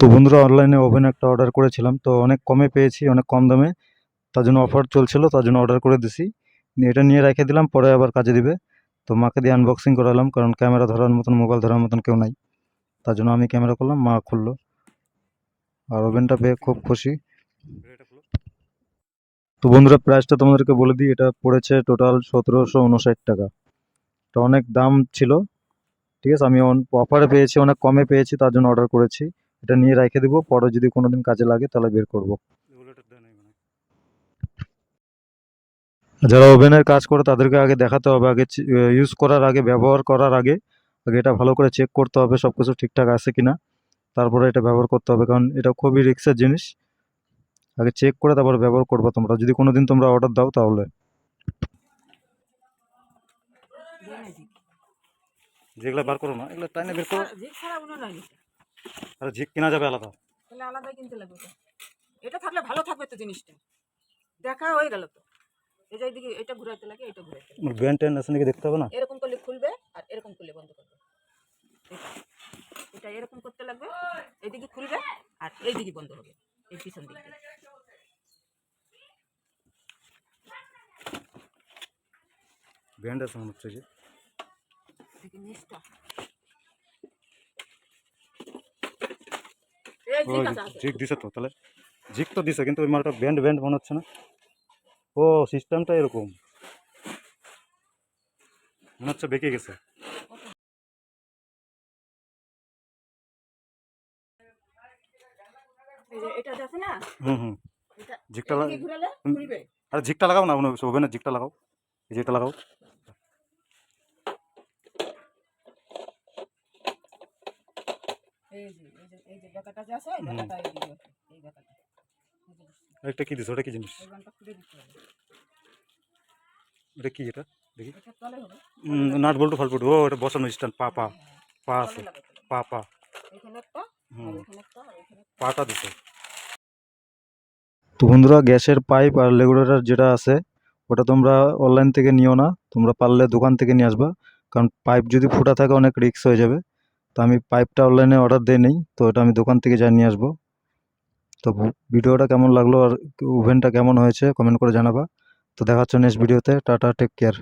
তো বন্ধুরা অনলাইনে ওভেন একটা অর্ডার করেছিলাম, তো অনেক কমে পেয়েছি, অনেক কম দামে। তার জন্য অফার চলছিল, তার জন্য অর্ডার করে দিছি। এটা নিয়ে রেখে দিলাম, পরে আবার কাজে দিবে। তো মাকে দিয়ে আনবক্সিং করালাম, কারণ ক্যামেরা ধরার মতন মোবাইল ধরার মতন কেউ নাই। তার জন্য আমি ক্যামেরা করলাম, মা খুললো। আর ওভেনটা পেয়ে খুব খুশি। তো বন্ধুরা প্রাইসটা তোমাদেরকে বলে দিই, এটা পড়েছে টোটাল সতেরোশো উনষাট টাকা। তো অনেক দাম ছিল, ঠিক আছে? আমি অফারে পেয়েছি, অনেক কমে পেয়েছি, তার জন্য অর্ডার করেছি। এটা নিয়ে রেখে দেবো পরে যদি কোনোদিন কাজে লাগে তাহলে বের করব। যারা ওভেনের কাজ করে তাদেরকে আগে দেখাতে হবে আগে ইউজ করার আগে ব্যবহার করার আগে আগে এটা ভালো করে চেক করতে হবে সব কিছু ঠিকঠাক আছে কিনা। তারপরে এটা ব্যবহার করতে হবে কারণ এটা খুবই রিক্সের জিনিস। আগে চেক করে তারপরে ব্যবহার করবে তোমরা। যদি কোনোদিন তোমরা অর্ডার দাও তাহলে। যেগুলো বার করো না এগুলো টাইনে বের করো। আর ঝিক কেনা যাবে আলাদা। তাহলে আলাদাই কিনতে লাগবে তো। এটা থাকলে ভালো থাকবে তো জিনিসটা। দেখা হয়ে গেল তো। এই যে এইদিকে এটা ঘুরাইতে লাগে এটা ঘুরাইতে লাগে। ব্যান্ড ট্যান্ড আছে নাকি দেখতে হবে না? এরকম করলে খুলবে আর এরকম করলে বন্ধ করবে। এটা। এরকম করতে লাগবে এইদিকে খুলবে আর এইদিকে বন্ধ হবে এই পিছন দিক। ব্যান্ড আছে মনে হচ্ছে যে এদিকে নিচটা এই ও ঝিক। দিছে তো তাহলে। ঝিক তো দিছে কিন্তু ওই মালটা ব্যান্ড ব্যান্ড মনে হচ্ছে না। ও সিস্টেমটা এরকম। মনে হচ্ছে বেঁকে গেছে। হুম হুম। ঝিকটা আরে ঝিকটা লাগাও না ওভেনের ঝিকটা লাগাও। এই যে লাগাও। এই যে এই যে এই যে বেকাটা যে আছে এই বেকাটা এই বেকাটা এই যে একটা কি দিছে ওটা কি জিনিস? এটা কি এটা? দেখি। নাট বল্টু ফালটু ও এটা বসানো স্ট্যান্ড। পা পা। পা আছে। তলে লাগাতে হবে। পা পা। পাটা দিছে। তো বন্ধুরা গ্যাসের পাইপ আর রেগুলেটর যেটা আছে ওটা তোমরা অনলাইন থেকে নিও না। তোমরা পারলে দোকান থেকে নিয়ে আসবা। কারণ পাইপ যদি ফুটা থাকে অনেক রিস্ক হয়ে যাবে। তো আমি পাইপটা অনলাইনে অর্ডার দিয়ে নিই তো এটা আমি দোকান থেকে যাই নিয়ে আসব। তো ভিডিওটা কেমন লাগল আর ওভেনটা কেমন হয়েছে কমেন্ট করে জানাবা। তো দেখাচ্ছ নেক্সট ভিডিওতে টাটা টেক কেয়ার